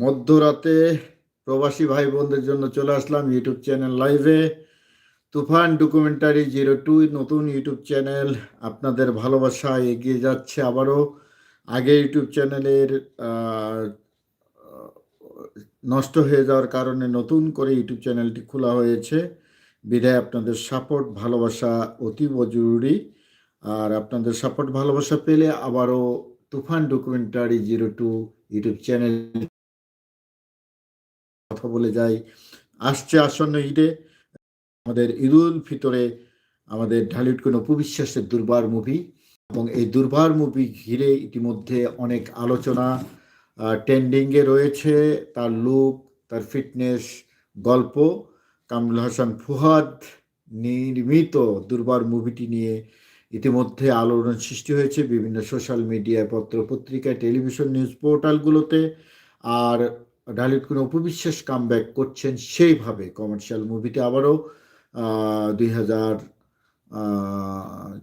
মধ্যরাতে প্রবাসী ভাই বোনদের জন্য চলে আসলাম ইউটিউব চ্যানেল লাইভে তুফান ডকুমেন্টারি জিরো টু নতুন ইউটিউব চ্যানেল আপনাদের ভালোবাসা এগিয়ে যাচ্ছে আবারও। আগে ইউটিউব চ্যানেলের নষ্ট হয়ে যাওয়ার কারণে নতুন করে ইউটিউব চ্যানেলটি খোলা হয়েছে। বিধায় আপনাদের সাপোর্ট ভালোবাসা অতীব জরুরি। আর আপনাদের সাপোর্ট ভালোবাসা পেলে আবারও Tufan documentary zero two YouTube channel কথা বলে যাই। আসছে আসন্ন ঈদে আমাদের ঈদুল ফিতরে আমাদের ঢালিউড কোন উপবিশ্বাসের দুর্বার মুভি এবং এই দুর্বার মুভি ঘিরে ইতিমধ্যে অনেক আলোচনা ট্রেন্ডিংয়ে রয়েছে তার লুক, তার ফিটনেস, গল্প। কামরুল হাসান ফুহাদ নির্মিত দুর্বার মুভিটি নিয়ে ইতিমধ্যে আলোড়ন সৃষ্টি হয়েছে বিভিন্ন সোশ্যাল মিডিয়ায়, পত্র পত্রিকায়, টেলিভিশন নিউজ পোর্টালগুলোতে। আর ঢালিউড কোনো উপবিশ্বাস কাম ব্যাক করছেন সেইভাবে কমার্শিয়াল মুভিতে আবারও দুই হাজার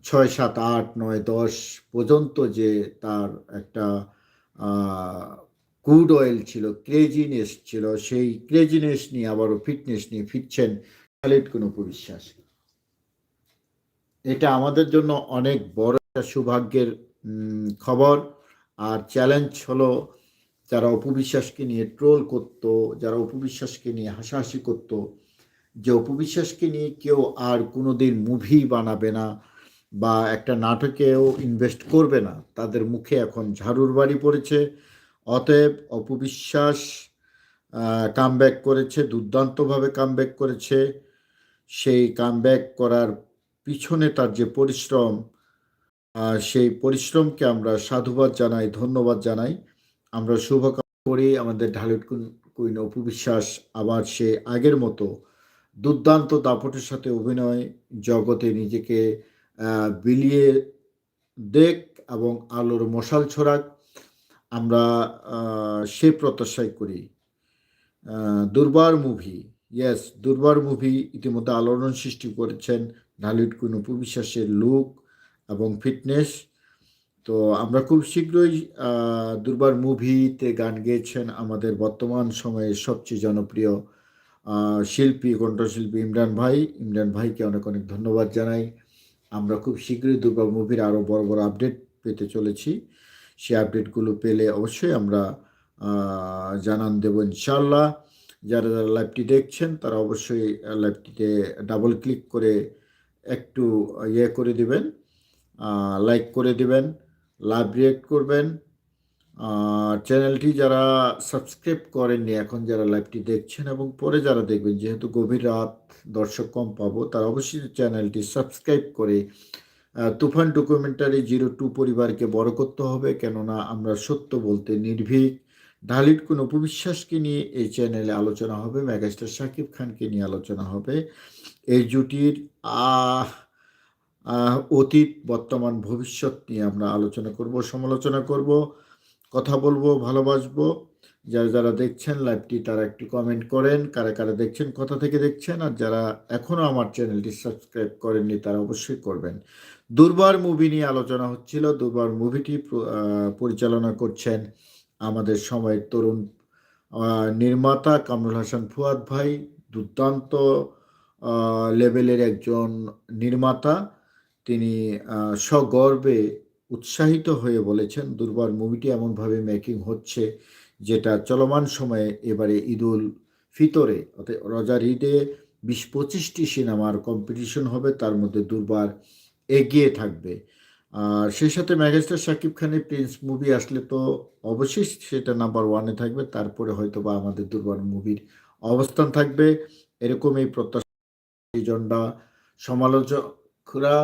ছয়, সাত, আট, নয়, দশ পর্যন্ত যে তার একটা কুড অয়েল ছিল ক্রেজিনেস ছিল, সেই ক্রেজিনেস নিয়ে আবারও ফিটনেস নিয়ে ফিরছেন ঢালিউড কোনো উপবিশ্বাস এটা আমাদের জন্য অনেক বড় একটা সৌভাগ্যের খবর। আর চ্যালেঞ্জ হলো যারা অপবিশ্বাসকে নিয়ে ট্রোল করত, যারা অপবিশ্বাসকে নিয়ে হাসাহাসি করত, যে অপবিশ্বাসকে নিয়ে কেউ আর কোনোদিন মুভি বানাবে না বা একটা নাটকেও ইনভেস্ট করবে না, তাদের মুখে এখন ঝাড়ুর বাড়ি পড়েছে। অতএব অপবিশ্বাস কামব্যাক করেছে, দুর্দান্তভাবে কামব্যাক করেছে। সেই কামব্যাক করার পিছনে তার যে পরিশ্রম সেই পরিশ্রমকে আমরা সাধুবাদ জানাই, ধন্যবাদ জানাই। আমরা শুভকামনা করি আমাদের ঢালিউড কুইন অপবিশ্বাস আবার সে আগের মতো দুর্দান্ত দাপটের সাথে অভিনয় জগতে নিজেকে বিলিয়ে দেখ এবং আলোর মশাল ছড়াক। আমরা সে প্রত্যাশাই করি। দুর্বার মুভি ইয়েস দুর্বার মুভি ইতিমধ্যে আলোড়ন সৃষ্টি করেছেন ঢালিউড কুইন উপবিশ্বাসের লুক এবং ফিটনেস। তো আমরা খুব শীঘ্রই দুর্বার মুভিতে গান গেয়েছেন আমাদের বর্তমান সময়ে সবচেয়ে জনপ্রিয় শিল্পী, কণ্ঠশিল্পী ইমরান ভাই। ইমরান ভাইকে অনেক অনেক ধন্যবাদ জানাই। আমরা খুব শীঘ্রই দুর্বার মুভির আরও বড় বড় আপডেট পেতে চলেছি। সেই আপডেটগুলো পেলে অবশ্যই আমরা জানান দেব ইনশাল্লাহ যারা যারা লাইভটি দেখছেন, তারা অবশ্যই লাইভটিতে ডাবল ক্লিক করে একটু ইয়ে করে দিবেন লাইক করে দিবেন। লাইভ রিয়েক্ট করবেন। চ্যানেলটি যারা সাবস্ক্রাইব করেননি, এখন যারা লাইভটি দেখছেন এবং পরে যারা দেখবেন, যেহেতু গভীর রাত, দর্শক কম পাবো, তারা অবশ্যই চ্যানেলটি সাবস্ক্রাইব করে তুফান ডকুমেন্টারি জিরো টু পরিবারকে বড় করতে হবে, কেননা আমরা সত্য বলতে নির্ভীক। ঢালির কোন উপবিশ্বাসকে নিয়ে এই চ্যানেলে আলোচনা হবে, মেগাস্টার শাকিব খানকে নিয়ে আলোচনা হবে। এই জুটির, আহ অতীত, বর্তমান, ভবিষ্যৎ নিয়ে আমরা আলোচনা করব, সমালোচনা করব, কথা বলব, ভালোবাসবো। যারা যারা দেখছেন লাইভটি তারা একটু কমেন্ট করেন। কারা কারা দেখছেন, কোথা থেকে দেখছেন? আর যারা এখনও আমার চ্যানেলটি সাবস্ক্রাইব করেননি, তারা অবশ্যই করবেন। দুর্বার মুভি নিয়ে আলোচনা হচ্ছিল। দুর্বার মুভিটি পরিচালনা করছেন আমাদের সময়ের তরুণ নির্মাতা কামরুল হাসান ফুয়াদ ভাই, দুর্দান্ত লেভেলের একজন নির্মাতা। তিনি সগর্বে উৎসাহিত হয়ে বলেছেন, দুর্বার মুভিটি এমনভাবে মেকিং হচ্ছে যেটা চলমান সময়ে এবারে ঈদুল ফিতরে অর্থাৎ রজার ঈদে বিশ পঁচিশটি সিনেমার কম্পিটিশন হবে, তার মধ্যে দুর্বার এগিয়ে থাকবে। আর সেই সাথে ম্যাগাস্টার শাকিব খানের প্রিন্স মুভি আসলে তো অবশ্যই সেটা নাম্বার ওয়ানে থাকবে, তারপরে হয়তো বা আমাদের দুর্বার মুভির অবস্থান থাকবে। এরকম এই প্রত্যাশা সমালোচকরা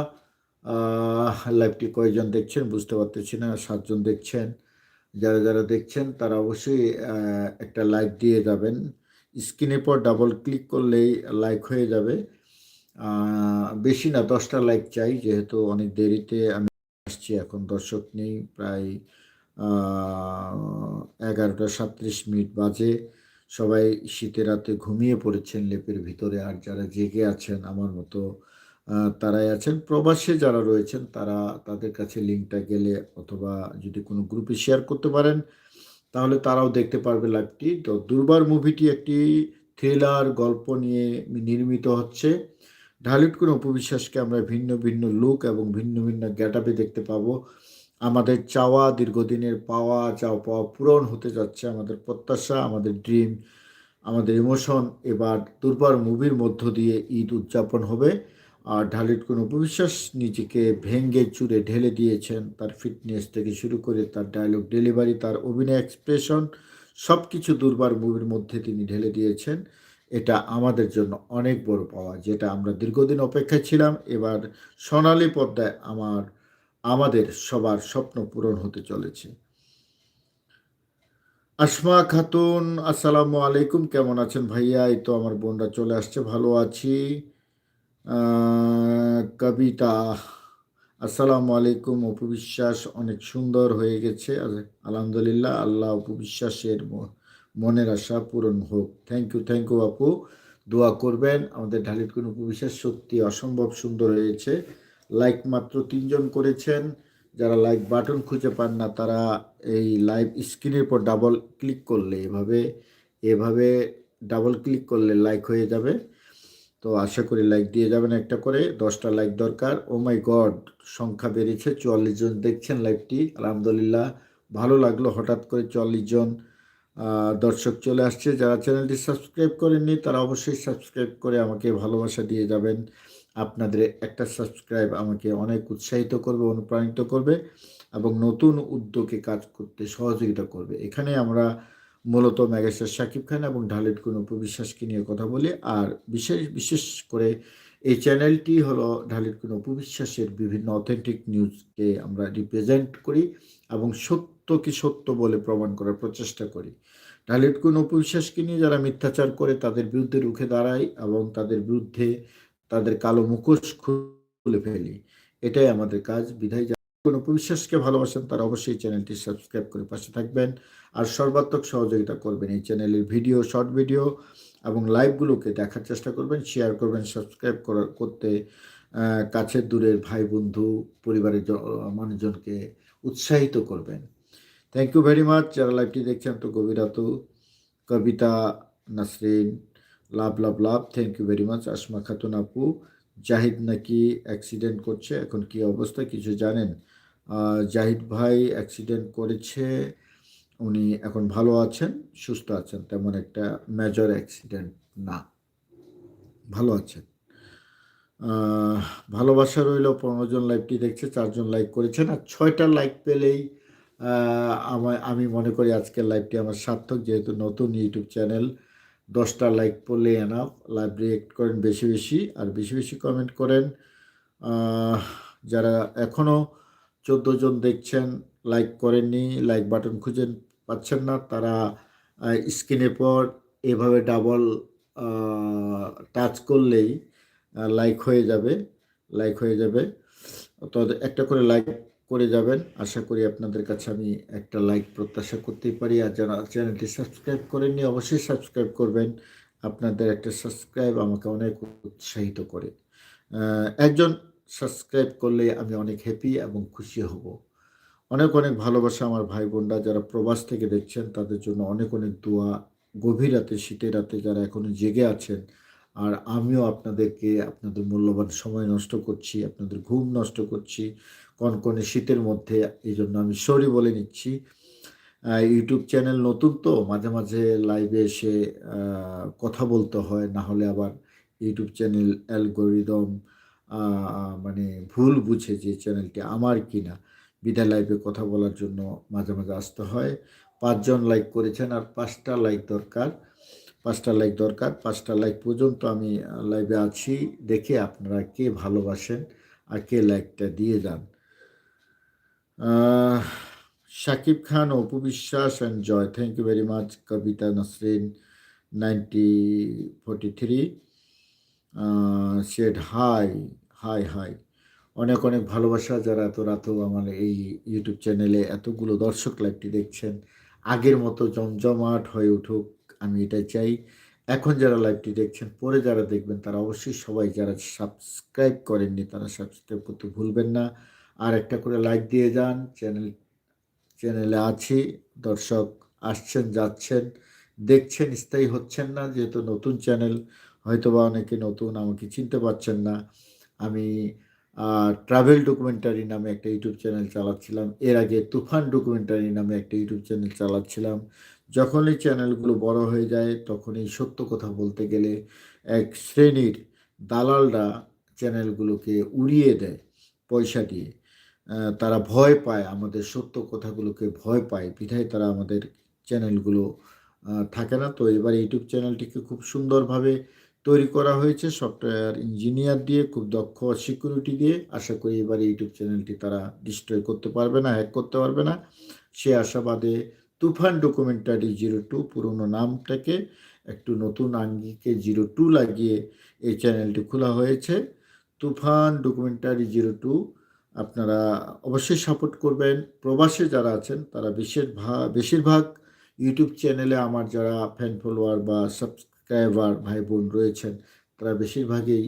লাইভটি কয়েকজন দেখছেন বুঝতে পারতেছি না, সাতজন দেখছেন। যারা যারা দেখছেন, তারা অবশ্যই একটা লাইক দিয়ে যাবেন। স্ক্রিনের পর ডাবল ক্লিক করলেই লাইক হয়ে যাবে। বেশি না, দশটা লাইক চাই, যেহেতু অনেক দেরিতে আমি আসছি এখন, দর্শক নেই, প্রায় এগারোটা সাতত্রিশ মিনিট বাজে। সবাই শীতের রাতে ঘুমিয়ে পড়েছেন লেপের ভিতরে, আর যারা জেগে আছেন, আমার মতো তারাই আছেন। প্রবাসে যারা রয়েছেন, তারা তাদের কাছে লিঙ্কটা গেলে অথবা যদি কোনো গ্রুপে শেয়ার করতে পারেন, তাহলে তারাও দেখতে পারবে লাইভটি। তো দুর্বার মুভিটি একটি থ্রিলার গল্প নিয়ে নির্মিত হচ্ছে। ঢালিউড কোনো উপবিশ্বাসকে আমরা ভিন্ন ভিন্ন লুক এবং ভিন্ন ভিন্ন গ্যাটাপে দেখতে পাবো। আমাদের চাওয়া দীর্ঘদিনের পাওয়া, চাওয়া পাওয়া পূরণ হতে যাচ্ছে আমাদের প্রত্যাশা, আমাদের ড্রিম, আমাদের ইমোশন। এবার দুর্বার মুভির মধ্য দিয়ে ঈদ উদযাপন হবে। আর ঢালির কোনো উপবিশ্বাস নিজেকে ভেঙ্গে চুরে ঢেলে দিয়েছেন। তার ফিটনেস থেকে শুরু করে তার ডায়লগ ডেলিভারি তার অভিনয় এক্সপ্রেশন সব কিছু দুর্বার মুভির মধ্যে তিনি ঢেলে দিয়েছেন। এটা আমাদের জন্য অনেক বড় পাওয়া, যেটা আমরা দীর্ঘদিন অপেক্ষায় ছিলাম। এবার সোনালি পর্দায় আমার, আমাদের সবার স্বপ্ন পূরণ হতে চলেছে। আসমা খাতুন, আসসালামু আলাইকুম। কেমন আছেন ভাইয়া? এই তো আমার বোনরা চলে আসছে, ভালো আছি। কবিতা। আসসালামু আলাইকুম অপবিশ্বাস অনেক সুন্দর হয়ে গেছে। আলহামদুলিল্লাহ, আল্লাহ অপবিশ্বাসের মনের আশা পূরণ হোক। থ্যাংক ইউ থ্যাংক ইউ আপু দোয়া করবেন। আমাদের ঢালির কোন উপবিশ্বাস সত্যি অসম্ভব সুন্দর হয়েছে। লাইক মাত্র তিনজন করেছেন। যারা লাইক বাটন খুঁজে পান না, তারা এই লাইভ স্ক্রিনের পর ডাবল ক্লিক করলে এভাবে এভাবে ডাবল ক্লিক করলে লাইক হয়ে যাবে। তো আশা করি লাইক দিয়ে যাবেন একটা করে, দশটা লাইক দরকার। ও মাই গড সংখ্যা বেড়েছে চুয়াল্লিশ জন। দেখছেন লাইভটি আলহামদুলিল্লাহ, ভালো লাগল হঠাৎ করে চুয়াল্লিশ জন দর্শক চলে আসছে। যারা চ্যানেলটি সাবস্ক্রাইব করেননি, তারা অবশ্যই সাবস্ক্রাইব করে আমাকে ভালোবাসা দিয়ে যাবেন। আপনাদের একটা সাবস্ক্রাইব আমাকে অনেক উৎসাহিত করবে, অনুপ্রাণিত করবে এবং নতুন উদ্যোগে কাজ করতে সহযোগিতা করবে। এখানে আমরা মূলত মেগাস্টার শাকিব খান এবং ঢালির কোন উপবিশ্বাসকে নিয়ে কথা বলি। আর বিশেষ বিশেষ করে এই চ্যানেলটি হলো ঢালির কোন উপবিশ্বাসের বিভিন্ন অথেন্টিক নিউজকে আমরা রিপ্রেজেন্ট করি এবং সত্যকে সত্য বলে প্রমাণ করার প্রচেষ্টা করি। ঢালির কোন উপবিশ্বাসকে নিয়ে যারা মিথ্যাচার করে তাদের বিরুদ্ধে রুখে দাঁড়ায় এবং তাদের বিরুদ্ধে তাদের কালো মুখোশ খুলে ফেলি। এটাই আমাদের কাজ। বিধায় কোনো উপবিশ্বাসকে ভালোবাসেন তারা অবশ্যই চ্যানেলটি সাবস্ক্রাইব করে পাশে থাকবেন। আর সর্বাত্মক সহযোগিতা করবেন এই চ্যানেলের ভিডিও, শর্ট ভিডিও এবং লাইভগুলোকে দেখার চেষ্টা করবেন শেয়ার করবেন সাবস্ক্রাইব করতে কাছের দূরের ভাই বন্ধু, পরিবারের মানুষজনকে উৎসাহিত করবেন। থ্যাংক ইউ ভেরি মাচ যারা লাইভটি দেখছেন তো গভীরাত Kabita, Nasrin, love love love thank you very much Asma Khatun আপু, জাহিদ নাকি অ্যাক্সিডেন্ট করছে, এখন কি অবস্থা কিছু জানেন? জাহিদ ভাই অ্যাক্সিডেন্ট করেছে উনি এখন ভালো আছেন, সুস্থ আছেন, তেমন একটা মেজর অ্যাক্সিডেন্ট না। ভালো আছেন। ভালোবাসা রইল পনেরো জন লাইকটি দেখছে চারজন লাইক করেছেন আর ছয়টা লাইক পেলেই আমার, আমি মনে করি আজকের লাইভটি আমার সার্থক, যেহেতু নতুন ইউটিউব চ্যানেল দশটা লাইক পড়লে এনাফ লাইভ রিয়েক্ট করেন বেশি বেশি, আর বেশি বেশি কমেন্ট করেন। যারা এখনও চোদ্দ জন দেখছেন লাইক করেননি লাইক বাটন খুঁজে পাচ্ছেন না। তারা স্ক্রিনের পর এভাবে ডাবল টাচ করলেই লাইক হয়ে যাবে লাইক হয়ে যাবে। তো একটা করে লাইক করে যাবেন। আশা করি আপনাদের কাছে আমি একটা লাইক প্রত্যাশা করতেই পারি। আর যারা চ্যানেলটি সাবস্ক্রাইব করেননি, অবশ্যই সাবস্ক্রাইব করবেন। আপনাদের একটা সাবস্ক্রাইব আমাকে অনেক উৎসাহিত করে। একজন সাবস্ক্রাইব করলে আমি অনেক হ্যাপি এবং খুশি হব। অনেক অনেক ভালোবাসা আমার ভাই বোনরা যারা প্রবাস থেকে দেখছেন, তাদের জন্য অনেক অনেক দোয়া। গভীর রাতে, শীতের রাতে যারা এখনও জেগে আছেন, আর আমিও আপনাদেরকে, আপনাদের মূল্যবান সময় নষ্ট করছি, আপনাদের ঘুম নষ্ট করছি, কনকনে শীতের মধ্যে এই জন্য আমি সরি বলে নিচ্ছি। ইউটিউব চ্যানেল নতুন তো, মাঝে মাঝে লাইভে এসে কথা বলতে হয়, না হলে আবার ইউটিউব চ্যানেল অ্যালগোরিদম মানে ভুল বুঝে যে চ্যানেলটি আমার কিনা। বিদায় লাইভে কথা বলার জন্য মাঝে মাঝে আসতে হয়। পাঁচজন লাইক করেছেন আর পাঁচটা লাইক দরকার। পাঁচটা লাইক দরকার। পাঁচটা লাইক পর্যন্ত আমি লাইভে আছি। দেখে আপনারা কে ভালোবাসেন আর কে লাইকটা দিয়ে যান। Shakib Khan, Apu Biswas and Joy thank you very much Kabita Nasrin ninety forty three shade hi hi hi অনেক অনেক ভালোবাসা যারা এত রাতেও আমার এই ইউটিউব চ্যানেলে এতগুলো দর্শক লাইভটি দেখছেন। আগের মতো জমজমাট হয়ে উঠুক, আমি এটাই চাই। এখন যারা লাইভটি দেখছেন, পরে যারা দেখবেন, তারা অবশ্যই সবাই যারা সাবস্ক্রাইব করেননি, তারা সাবস্ক্রাইব করতে ভুলবেন না। আর একটা করে লাইক দিয়ে যান চ্যানেল চ্যানেলে আছি, দর্শক আসছেন, যাচ্ছেন, দেখছেন, স্থায়ী হচ্ছেন না, যেহেতু নতুন চ্যানেল হয়তো বা অনেকে নতুন, আমাকে চিনতে পারছেন না। আমি ট্রাভেল ডকুমেন্টারি নামে একটা ইউটিউব চ্যানেল চালাচ্ছিলাম। এর আগে তুফান ডকুমেন্টারি নামে একটা ইউটিউব চ্যানেল চালাচ্ছিলাম। যখন এই চ্যানেলগুলো বড় হয়ে যায় তখন এই সত্য কথা বলতে গেলে এক শ্রেণির দালালরা চ্যানেলগুলোকে উড়িয়ে দেয় পয়সা দিয়ে। তারা ভয় পায়, আমাদের সত্য কথাগুলোকে ভয় পায়। বিধায় তারা আমাদের চ্যানেলগুলো থাকে না। তো এবার ইউটিউব চ্যানেলটিকে খুব সুন্দরভাবে তৈরি করা হয়েছে সফটওয়্যার ইঞ্জিনিয়ার দিয়ে, খুব দক্ষ সিকিউরিটি দিয়ে। আশা করি এবার ইউটিউব চ্যানেলটি তারা ডিস্ট্রয় করতে পারবে না হ্যাক করতে পারবে না। সে আশাবাদে তুফান ডকুমেন্টারি জিরো টু পুরনো নামটাকে একটু নতুন আঙ্গিকে জিরো টু লাগিয়ে এই চ্যানেলটি খোলা হয়েছে। তুফান ডকুমেন্টারি জিরো টু আপনারা অবশ্যই সাপোর্ট করবেন। প্রবাসে যারা আছেন, তারা বেশিরভাগ বেশিরভাগ ইউটিউব চ্যানেলে আমার যারা ফ্যান ফলোয়ার বা সাবস্ক্রাইবার ভাই বোন রয়েছেন, তারা বেশিরভাগই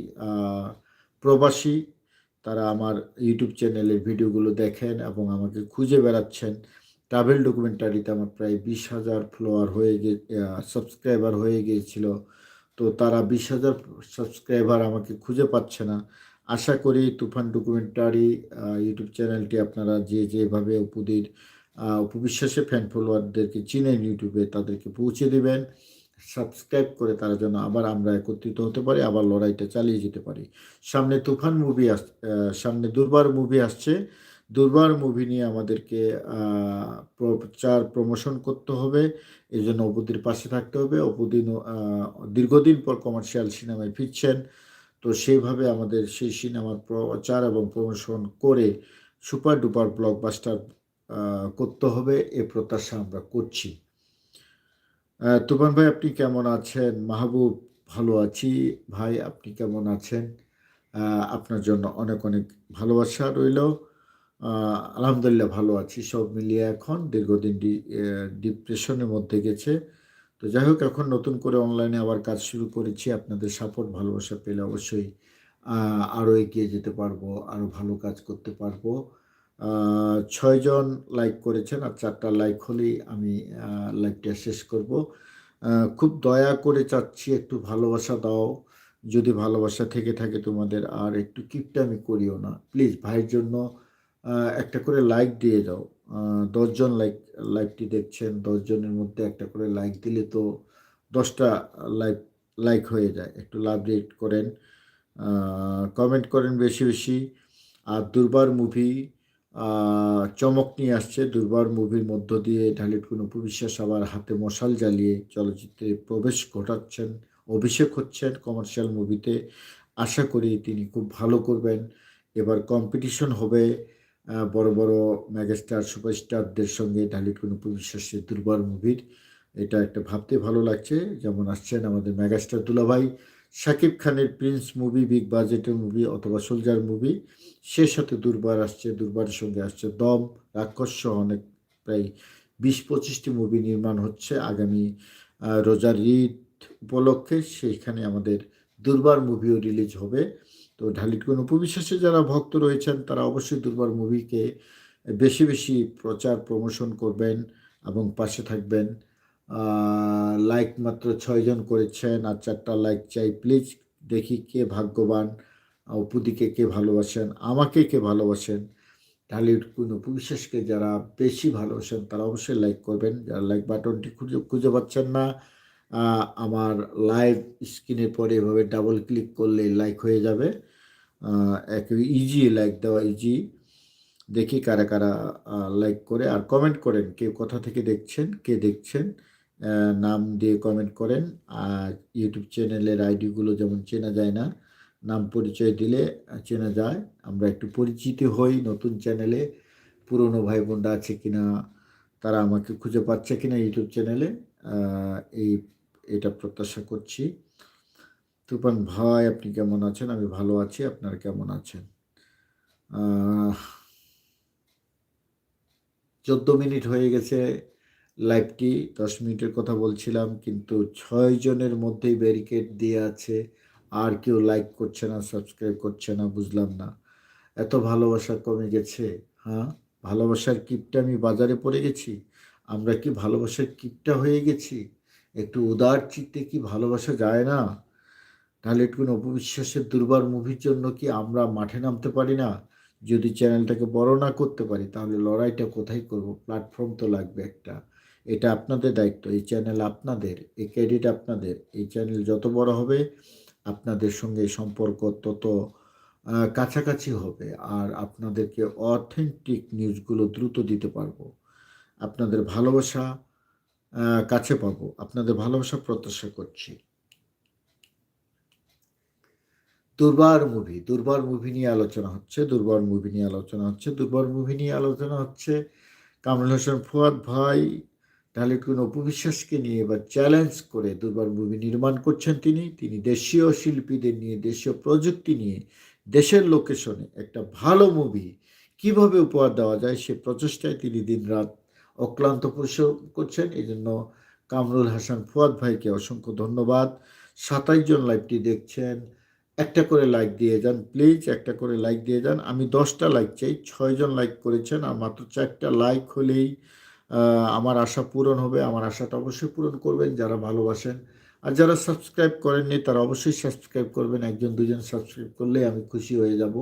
প্রবাসী। তারা আমার ইউটিউব চ্যানেলের ভিডিওগুলো দেখেন এবং আমাকে খুঁজে বেড়াচ্ছেন। ট্রাভেল ডকুমেন্টারিতে আমার প্রায় বিশ হাজার ফলোয়ার হয়ে গিয়ে সাবস্ক্রাইবার হয়ে গিয়েছিল। তো তারা বিশ হাজার সাবস্ক্রাইবার আমাকে খুঁজে পাচ্ছে না। আশা করি তুফান ডকুমেন্টারি ইউটিউব চ্যানেলটি আপনারা যে যেভাবে অপুদের উপবিশ্বাসে ফ্যান ফলোয়ারদেরকে চিনেন ইউটিউবে, তাদেরকে পৌঁছে দেবেন। সাবস্ক্রাইব করে তারা যেন আবার আমরা একত্রিত হতে পারি, আবার লড়াইটা চালিয়ে যেতে পারি। সামনে তুফান মুভি আস সামনে দুর্বার মুভি আসছে। দুর্বার মুভি নিয়ে আমাদেরকে প্রচার প্রমোশন করতে হবে। এই জন্য অপুদির পাশে থাকতে হবে। অপুদিন দীর্ঘদিন পর কমার্শিয়াল সিনেমায় ফিরছেন। তো সেইভাবে আমাদের সেই সিনেমার প্রচার এবং প্রমোশন করে সুপার ডুপার ব্লকবাস্টার করতে হবে। এ প্রত্যাশা আমরা করছি। তুফান ভাই, আপনি কেমন আছেন? মাহবুব, ভালো আছি। ভাই, আপনি কেমন আছেন? আপনার জন্য অনেক অনেক ভালোবাসা রইল। আলহামদুলিল্লাহ ভালো আছি, সব মিলিয়ে এখন দীর্ঘদিন ডিপ্রেশনের মধ্যে গেছে। তো যাই হোক, এখন নতুন করে অনলাইনে আবার কাজ শুরু করেছি। আপনাদের সাপোর্ট, ভালোবাসা পেলে অবশ্যই আরও এগিয়ে যেতে পারব আরও ভালো কাজ করতে পারব। ছয়জন লাইক করেছেন আর চারটা লাইক হলেই আমি লাইকটা শেষ করব। খুব দয়া করে চাচ্ছি, একটু ভালোবাসা দাও। যদি ভালোবাসা থেকে থাকে তোমাদের আর একটু কিপটামি করিও না। প্লিজ ভাইয়ের জন্য একটা করে লাইক দিয়ে দাও। দশজন লাইক লাইকটি দেখছেন দশজনের মধ্যে একটা করে লাইক দিলে তো দশটা লাইক লাইক হয়ে যায়। একটু লাভ রেট করেন কমেন্ট করেন বেশি বেশি। আর দুর্বার মুভি চমক নিয়ে আসছে। দুর্বার মুভির মধ্য দিয়ে ঢালিট কোনো উপবিশ্বাস আবার হাতে মশাল জ্বালিয়ে চলচ্চিত্রে প্রবেশ ঘটাচ্ছেন, অভিষেক হচ্ছেন কমার্শিয়াল মুভিতে আশা করি তিনি খুব ভালো করবেন। এবার কম্পিটিশন হবে বড় বড় মেগাস্টার সুপারস্টারদের সঙ্গে ঢালিট কোনো উপবিশ্বাসের দুর্বার মুভির এটা একটা ভাবতে ভালো লাগছে। যেমন আসছেন আমাদের মেগাস্টার দুলাভাই। শাকিব খানের প্রিন্স মুভি, বিগ বাজেটের মুভি অথবা সোলজার মুভি, সে সাথে দুর্বার আসছে, দুর্বারের সঙ্গে আসছে। দম, রাক্ষস অনেক প্রায় বিশ, পঁচিশটি মুভি নির্মাণ হচ্ছে আগামী রোজার ঈদ উপলক্ষে। সেইখানে আমাদের দুর্বার মুভিও রিলিজ হবে। তো ঢালিটগুন উপবিশ্বাসে যারা ভক্ত রয়েছেন, তারা অবশ্যই দুর্বার মুভিকে বেশি বেশি প্রচার, প্রমোশন করবেন এবং পাশে থাকবেন। লাইক মাত্র ছয়জন করেছেন আর চারটা লাইক চাই। প্লিজ দেখি কে ভাগ্যবান অপুদিকে কে ভালোবাসেন, আমাকে কে ভালোবাসেন। ঢালিউড কোন উপবিশ্বাসকে যারা বেশি ভালোবাসেন, তারা অবশ্যই লাইক করবেন। যারা লাইক বাটনটি খুঁজে খুঁজে পাচ্ছেন না আমার লাইভ স্ক্রিনের পরে এভাবে ডাবল ক্লিক করলে লাইক হয়ে যাবে। এক ইজি লাইক দেওয়া ইজি দেখি কারা কারা লাইক করে। আর কমেন্ট করেন কে কোথা থেকে দেখছেন, কে দেখছেন। নাম দিয়ে কমেন্ট করেন। আর ইউটিউব চ্যানেলের আইডিগুলো যেমন চেনা যায় না, নাম পরিচয় দিলে চেনা যায়। আমরা একটু পরিচিত হই নতুন চ্যানেলে পুরনো ভাই বোনরা আছে কিনা, তারা আমাকে খুঁজে পাচ্ছে কিনা ইউটিউব চ্যানেলে এই, এটা প্রত্যাশা করছি। তুফান ভাই, আপনি কেমন আছেন? আমি ভালো আছি, আপনারা কেমন আছেন? চোদ্দ মিনিট হয়ে গেছে লাইভটি দশ মিনিটের কথা বলছিলাম, কিন্তু ছয় জনের মধ্যেই ব্যারিকেড দিয়ে আছে। আর কেউ লাইক করছে না সাবস্ক্রাইব করছে না, বুঝলাম না। এত ভালোবাসা কমে গেছে হ্যাঁ? ভালোবাসার কিপটা আমি বাজারে পড়ে গেছি। আমরা কি ভালোবাসার কিপটা হয়ে গেছি? একটু উদার চিত্তে কি ভালোবাসা যায় না? তাহলে একটু অপবিশ্বাসের দুর্বার মুভির জন্য কি আমরা মাঠে নামতে পারি না? যদি চ্যানেলটাকে বড় না করতে পারি, তাহলে লড়াইটা কোথায় করব? প্ল্যাটফর্ম তো লাগবে একটা। এটা আপনাদের দায়িত্ব, এই চ্যানেল আপনাদের, এই ক্রেডিট আপনাদের, এই চ্যানেল যত বড় হবে, আপনাদের সঙ্গে সম্পর্ক তত কাছাকাছি হবে। আর আপনাদেরকে অথেন্টিক নিউজগুলো দ্রুত দিতে পারব। আপনাদের ভালোবাসা কাছে পাবো। আপনাদের ভালোবাসা প্রত্যাশা করছি। দুর্বার মুভি দুর্বার মুভি নিয়ে আলোচনা হচ্ছে, দুর্বার মুভি নিয়ে আলোচনা হচ্ছে, দুর্বার মুভি নিয়ে আলোচনা হচ্ছে। কামরুল হোসেন ফুয়াদ ভাই তাহলে কোন অপবিশ্বাসকে নিয়ে এবার চ্যালেঞ্জ করে দুর্বার মুভি নির্মাণ করছেন তিনি। তিনি দেশীয় শিল্পীদের নিয়ে, দেশীয় প্রযুক্তি নিয়ে, দেশের লোকেশনে একটা ভালো মুভি কীভাবে উপহার দেওয়া যায় সে প্রচেষ্টায় তিনি দিন রাত অক্লান্ত পরিশ্রম করছেন। এই জন্য কামরুল হাসান ফুয়াদ ভাইকে অসংখ্য ধন্যবাদ। সাতাইশ জন লাইভটি দেখছেন। একটা করে লাইক দিয়ে যান প্লিজ একটা করে লাইক দিয়ে যান। আমি দশটা লাইক চাই ছয়জন লাইক করেছেন, আর মাত্র চারটা লাইক হলেই আমার আশা পূরণ হবে, আমার আশাটা অবশ্যই পূরণ করবেন যারা ভালোবাসেন। আর যারা সাবস্ক্রাইব করেননি তারা অবশ্যই সাবস্ক্রাইব করবেন, একজন, দুজন সাবস্ক্রাইব করলে আমি খুশি হয়ে যাব।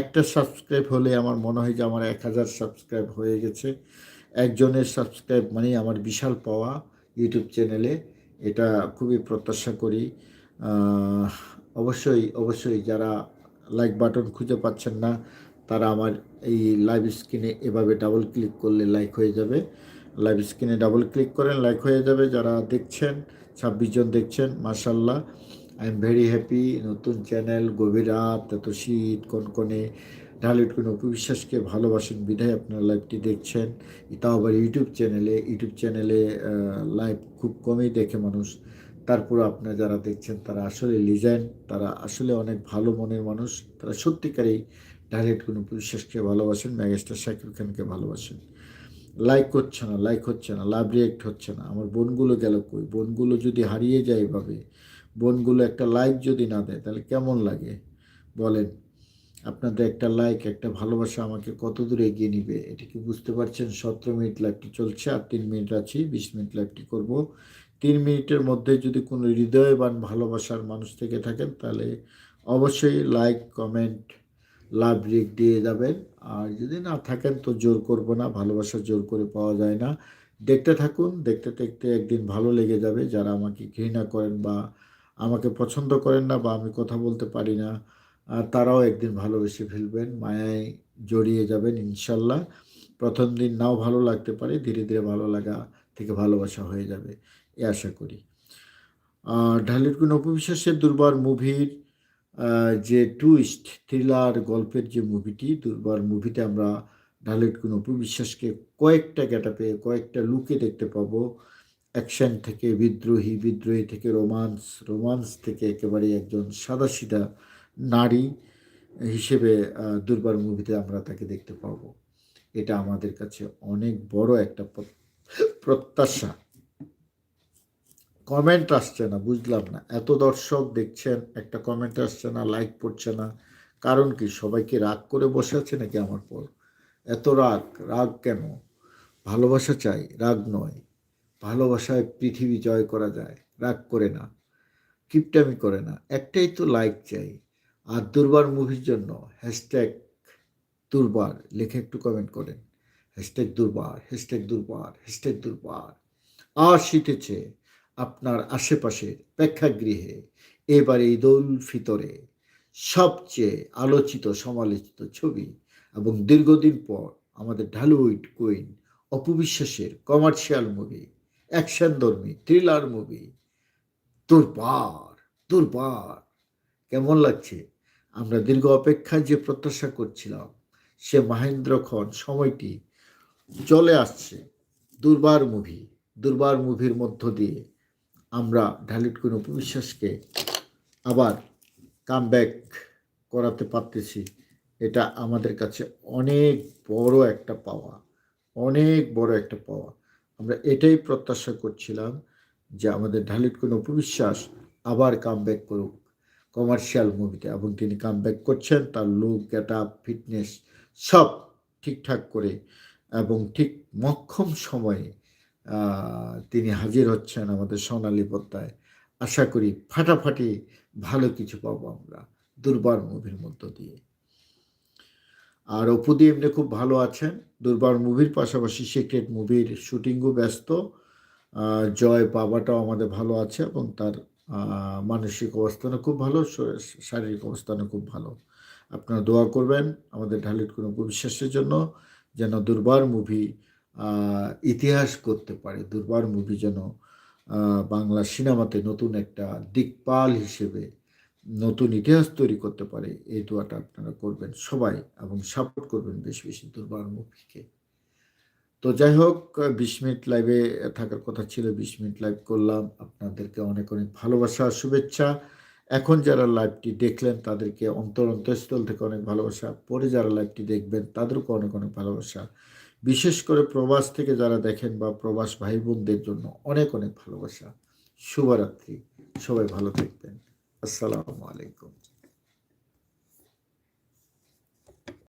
একটা সাবস্ক্রাইব হলে আমার মনে হয় যে আমার এক হাজার সাবস্ক্রাইব হয়ে গেছে। একজনের সাবস্ক্রাইব মানে আমার বিশাল পাওয়া ইউটিউব চ্যানেলে, এটা খুবই প্রত্যাশা করি। অবশ্যই অবশ্যই যারা লাইক বাটন খুঁজে পাচ্ছেন না, তারা আমার এই লাইভ স্ক্রিনে এভাবে ডাবল ক্লিক করলে লাইক হয়ে যাবে। লাইভ স্ক্রিনে ডাবল ক্লিক করেন লাইক হয়ে যাবে। যারা দেখছেন, ছাব্বিশ জন দেখছেন মার্শাল্লাহ আই এম ভেরি হ্যাপি নতুন চ্যানেল গভীর রাত, এত শীত, কনকনে। ঢালিউড কোনো অপবিশ্বাসকে ভালোবাসেন, বিধায় আপনার লাইভটি দেখছেন। তাও আবার ইউটিউব চ্যানেলে ইউটিউব চ্যানেলে লাইভ খুব কমই দেখে মানুষ। তারপর আপনারা যারা দেখছেন, তারা আসলে লিজেন্ড, তারা আসলে অনেক ভালো মনের মানুষ। তারা সত্যিকারেই ডাইরেক্ট কোনো বিশ্বাসকে ভালোবাসেন ম্যাগেস্টার শাকিব খানকে ভালোবাসেন। লাইক হচ্ছে না, লাইক হচ্ছে না, লাভ রিয়েক্ট হচ্ছে না। আমার বোনগুলো গেল কই? বোনগুলো যদি হারিয়ে যায় এভাবে, বোনগুলো একটা লাইক যদি না দেয়, তাহলে কেমন লাগে? বলেন, আপনাদের একটা লাইক, একটা ভালোবাসা আমাকে কত দূর এগিয়ে নিবে? এটি কি বুঝতে পারছেন? সতেরো মিনিট লাইভটি চলছে, আর তিন মিনিট আছি, বিশ মিনিট লাইভটি করব। তিন মিনিটের মধ্যে যদি কোনো হৃদয়বান, ভালোবাসার মানুষ থেকে থাকেন, তাহলে অবশ্যই লাইক কমেন্ট লাভ রিক দিয়ে যাবেন। আর যদি না থাকেন তো জোর করব না, ভালোবাসা জোর করে পাওয়া যায় না। দেখতে থাকুন, দেখতে দেখতে একদিন ভালো লেগে যাবে। যারা আমাকে ঘৃণা করেন বা আমাকে পছন্দ করেন না বা আমি কথা বলতে পারি না তারাও একদিন ভালোবেসে ফেলবেন, মায়ায় জড়িয়ে যাবেন ইনশাল্লাহ। প্রথম দিন নাও ভালো লাগতে পারে, ধীরে ধীরে ভালো লাগা থেকে ভালোবাসা হয়ে যাবে। এ আশা করি। ঢালির কোন অপবিশ্বাসের দুর্বার মুভির যে টুইস্ট থ্রিলার গল্পের যে মুভিটি, দুর্বার মুভিতে আমরা ঢালির কোন অপবিশ্বাসকে কয়েকটা গ্যাটাপে কয়েকটা লুকে দেখতে পাবো। অ্যাকশন থেকে বিদ্রোহী বিদ্রোহী থেকে রোমান্স রোমান্স থেকে একেবারে একজন সাদাসিধা নারী হিসেবে দুর্বার মুভিতে আমরা তাকে দেখতে পাবো। এটা আমাদের কাছে অনেক বড় একটা প্রত্যাশা। কমেন্ট আসছে না, বুঝলাম না। এত দর্শক দেখছেন, একটা কমেন্ট আসছে না লাইক পড়ছে না। কারণ কি সবাইকে রাগ করে বসে আছে নাকি আমার পর? এত রাগ রাগ কেন? ভালোবাসা চাই, রাগ নয়। ভালোবাসায় পৃথিবী জয় করা যায়, রাগ করে না, কিপটামি করে না। একটাই তো লাইক চাই, আর দুর্বার মুভির জন্য হ্যাশট্যাগ দুর্বার, লিখে একটু কমেন্ট করেন। হ্যাশট্যাগ দুর্বার হ্যাশট্যাগ দুর্বার হ্যাশট্যাগ দুর্বার। আর শীতেছে আপনার আশেপাশের প্রেক্ষাগৃহে। এবারে ঈদুল ফিতরে সবচেয়ে আলোচিত, সমালোচিত ছবি এবং দীর্ঘদিন পর আমাদের ঢালুইড কুইন অপবিশ্বাসের কমার্শিয়াল মুভি, অ্যাকশন ধর্মী থ্রিলার মুভি, দুর্বার দুর্বার, কেমন লাগছে? আমরা দীর্ঘ অপেক্ষায় যে প্রত্যাশা করছিলাম, সে মহেন্দ্রক্ষণ সময়টি চলে আসছে। দুর্বার মুভি, দুর্বার মুভির মধ্য দিয়ে আমরা ঢালিট কোন উপবিশ্বাসকে আবার কাম করাতে পারতেছি, এটা আমাদের কাছে অনেক বড় একটা পাওয়া, অনেক বড় একটা পাওয়া। আমরা এটাই প্রত্যাশা করছিলাম যে আমাদের ঢালিট কোন উপবিশ্বাস আবার কাম ব্যাক করুক কমার্শিয়াল মুভিতে এবং তিনি কাম ব্যাক করছেন, তার লুক গেট আপ ফিটনেস সব ঠিকঠাক করে এবং ঠিক মক্ষম সময়ে তিনি হাজির হচ্ছেন আমাদের সোনালী পদ্মায়। আশা করি ফাটাফাটি ভালো কিছু পাবো আমরা দুর্বার মুভির মধ্য দিয়ে। আর অপুদি এমনি খুব ভালো আছেন। দুর্বার মুভির পাশাপাশি সিক্রেট মুভির শুটিংও ব্যস্ত। জয় বাবাটাও আমাদের ভালো আছে এবং তার মানসিক অবস্থানও খুব ভালো শারীরিক অবস্থানও খুব ভালো। আপনারা দোয়া করবেন আমাদের ঢালির কোনো বিশ্বাসের জন্য যেন দুর্বার মুভি ইতিহাস করতে পারে। দুর্বার মুভি যেন বাংলা সিনেমাতে নতুন একটা দিকপাল হিসেবে নতুন ইতিহাস তৈরি করতে পারে, এই দোয়াটা আপনারা করবেন সবাই এবং সাপোর্ট করবেন বেশি বেশি দুর্বার মুভিকে। তো যাই হোক, বিশ মিনিট লাইভে থাকার কথা ছিল, বিশ মিনিট লাইভ করলাম। আপনাদেরকে অনেক অনেক ভালোবাসা, শুভেচ্ছা। এখন যারা লাইভটি দেখলেন, তাদেরকে অন্তর অন্তঃস্থল থেকে অনেক ভালোবাসা। পরে যারা লাইভটি দেখবেন তাদেরকে অনেক অনেক ভালোবাসা। বিশেষ করে প্রবাস থেকে যারা দেখেন বা প্রবাস ভাই বোনদের জন্য অনেক অনেক ভালোবাসা। শুভরাত্রি। সবাই ভালো থাকবেন। আসসালামু আলাইকুম।